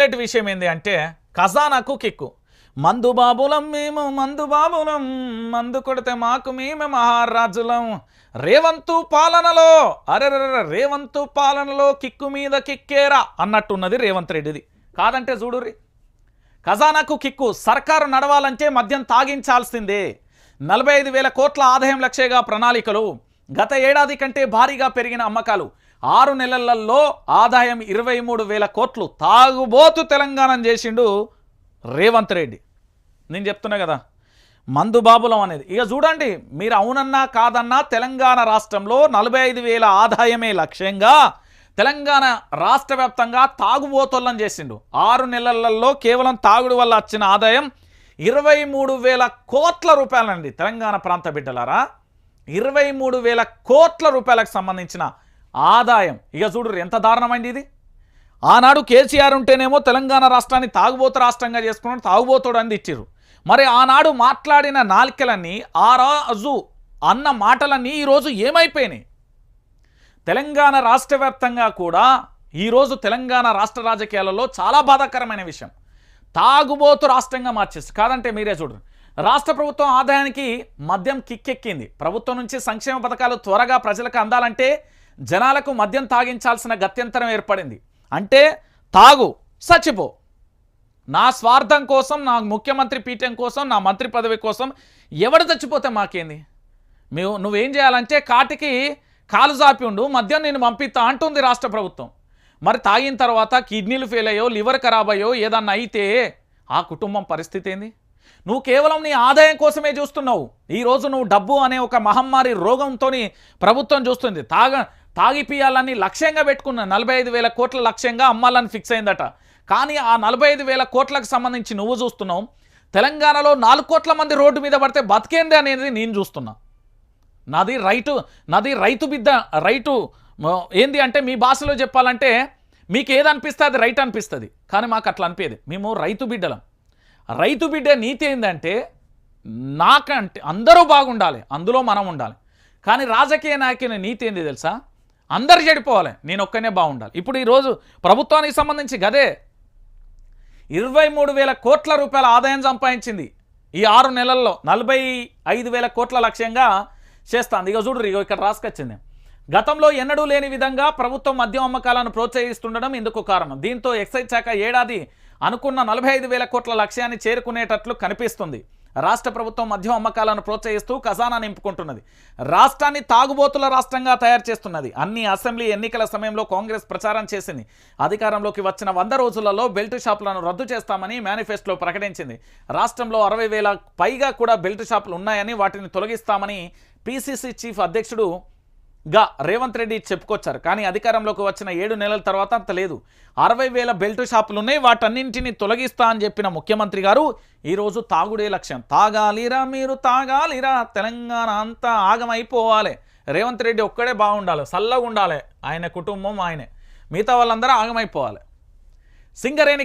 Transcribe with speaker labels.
Speaker 1: Highlight విషయం ఏంది అంటే ఖజానాకు కిక్కు. మందు బాబులం మేము మందు బాబులం మందు కొడితే మాకు మేమే మహారాజులం. రేవంతు పాలనలో అరే రేవంతు పాలనలో కిక్కు మీద కిక్కేరా అన్నట్టున్నది రేవంత్ రెడ్డిది. కాదంటే చూడుర్రి. ఖజానాకు కిక్కు సర్కారు నడవాలంటే మద్యం తాగించాల్సిందే. నలభై ఐదు వేల కోట్ల ఆదాయం లక్ష్యగా ప్రణాళికలు గత ఏడాది కంటే భారీగా పెరిగిన అమ్మకాలు ఆరు నెలలలో ఆదాయం ఇరవై మూడు వేల కోట్లు తాగుబోతు తెలంగాణ చేసిండు రేవంత్ రెడ్డి. నేను చెప్తున్నా కదా మందు బాబులం అనేది. ఇక చూడండి మీరు అవునన్నా కాదన్నా తెలంగాణ రాష్ట్రంలో నలభై ఐదు వేల ఆదాయమే లక్ష్యంగా తెలంగాణ రాష్ట్ర వ్యాప్తంగా చేసిండు. ఆరు నెలలలో కేవలం తాగుడు వల్ల వచ్చిన ఆదాయం ఇరవై మూడు వేల కోట్ల రూపాయలండి తెలంగాణ ప్రాంత బిడ్డలారా. ఇరవై మూడు వేల కోట్ల రూపాయలకు సంబంధించిన ఆదాయం. ఇక చూడు ఎంత దారుణమైంది ఇది? ఆనాడు కేసీఆర్ ఉంటేనేమో తెలంగాణ రాష్ట్రాన్ని తాగుబోతు రాష్ట్రంగా చేసుకున్నాడు తాగుబోతుడు అని ఇచ్చిర్రు మరి ఆనాడు మాట్లాడిన నాలికలన్నీ ఆ రాజు అన్న మాటలన్నీ ఈరోజు ఏమైపోయినాయి? తెలంగాణ రాష్ట్ర వ్యాప్తంగా కూడా ఈరోజు తెలంగాణ రాష్ట్ర రాజకీయాలలో చాలా బాధాకరమైన విషయం. తాగుబోతు రాష్ట్రంగా మార్చేసి కాదంటే మీరే చూడరు రాష్ట్ర ప్రభుత్వం ఆదాయానికి మద్యం కిక్కెక్కింది. ప్రభుత్వం నుంచి సంక్షేమ పథకాలు త్వరగా ప్రజలకు అందాలంటే జనాలకు మద్యం తాగించాల్సిన గత్యంతరం ఏర్పడింది. అంటే తాగు సచిపో నా స్వార్థం కోసం నా ముఖ్యమంత్రి పీఠం కోసం నా మంత్రి పదవి కోసం ఎవడు చచ్చిపోతే మాకేంది? మేము నువ్వేం చేయాలంటే కాటికి కాలు జాపి ఉండు మద్యం నేను పంపిస్తా అంటుంది రాష్ట్ర ప్రభుత్వం. మరి తాగిన తర్వాత కిడ్నీలు ఫెయిల్ అయ్యో లివర్ ఖరాబ్ అయ్యో ఏదన్నా అయితే ఆ కుటుంబం పరిస్థితి ఏంది? నువ్వు కేవలం నీ ఆదాయం కోసమే చూస్తున్నావు. ఈరోజు నువ్వు డబ్బు అనే ఒక మహమ్మారి రోగంతో ప్రభుత్వం చూస్తుంది. తాగ తాగిపియాలని లక్ష్యంగా పెట్టుకున్న నలభై ఐదు వేల కోట్ల లక్ష్యంగా అమ్మాలని ఫిక్స్ అయిందట. కానీ ఆ నలభై ఐదు వేల కోట్లకు సంబంధించి నువ్వు చూస్తున్నావు తెలంగాణలో నాలుగు కోట్ల మంది రోడ్డు మీద పడితే బతికేంది అనేది నేను చూస్తున్నా. నాది రైటు నాది రైతు బిడ్డ రైటు ఏంది అంటే మీ భాషలో చెప్పాలంటే మీకు ఏది అనిపిస్తే అది రైట్ అనిపిస్తుంది. కానీ మాకు అట్లా అనిపించేది మేము రైతు బిడ్డలం. రైతు బిడ్డ నీతి ఏంటంటే నాకంటే అందరూ బాగుండాలి అందులో మనం ఉండాలి. కానీ రాజకీయ నాయకుని నీతి ఏంది తెలుసా? అందరు చెడిపోవాలి. నేను ఒక్కనే బాగుండాలి. ఇప్పుడు ఈరోజు ప్రభుత్వానికి సంబంధించి గదే ఇరవై మూడు వేల కోట్ల రూపాయల ఆదాయం సంపాదించింది. ఈ ఆరు నెలల్లో నలభై ఐదు వేల కోట్ల లక్ష్యంగా చేస్తాంది. ఇక చూడు ఇగో ఇక్కడ రాసుకొచ్చింది. గతంలో ఎన్నడూ లేని విధంగా ప్రభుత్వం మద్యం అమ్మకాలను ప్రోత్సహిస్తుండడం ఇందుకు కారణం. దీంతో ఎక్సైజ్ శాఖ ఏడాది అనుకున్న నలభై ఐదు వేల కోట్ల లక్ష్యాన్ని చేరుకునేటట్లు కనిపిస్తుంది. రాష్ట్ర ప్రభుత్వం మద్యం అమ్మకాలను ప్రోత్సహిస్తూ ఖజానా నింపుకుంటున్నది. రాష్ట్రాన్ని తాగుబోతుల రాష్ట్రంగా తయారు చేస్తున్నది. అన్ని అసెంబ్లీ ఎన్నికల సమయంలో కాంగ్రెస్ ప్రచారం చేసింది. అధికారంలోకి వచ్చిన వంద రోజులలో బెల్ట్ షాపులను రద్దు చేస్తామని మేనిఫెస్టోలో ప్రకటించింది. రాష్ట్రంలో అరవై వేల పైగా కూడా బెల్ట్ షాపులు ఉన్నాయని వాటిని తొలగిస్తామని పిసిసి చీఫ్ అధ్యక్షుడు గా రేవంత్ రెడ్డి చెప్పుకొచ్చారు. కానీ అధికారంలోకి వచ్చిన ఏడు నెలల తర్వాత అంత లేదు. అరవై వేల బెల్ట్ షాపులు ఉన్నాయి వాటన్నింటిని తొలగిస్తా అని చెప్పిన ముఖ్యమంత్రి గారు ఈరోజు తాగుడే లక్ష్యం. తాగాలిరా మీరు తాగాలిరా. తెలంగాణ అంతా ఆగమైపోవాలి. రేవంత్ రెడ్డి ఒక్కడే బాగుండాలి చల్లగా ఉండాలి ఆయన కుటుంబం ఆయనే. మిగతా వాళ్ళందరూ ఆగమైపోవాలి. సింగరేణి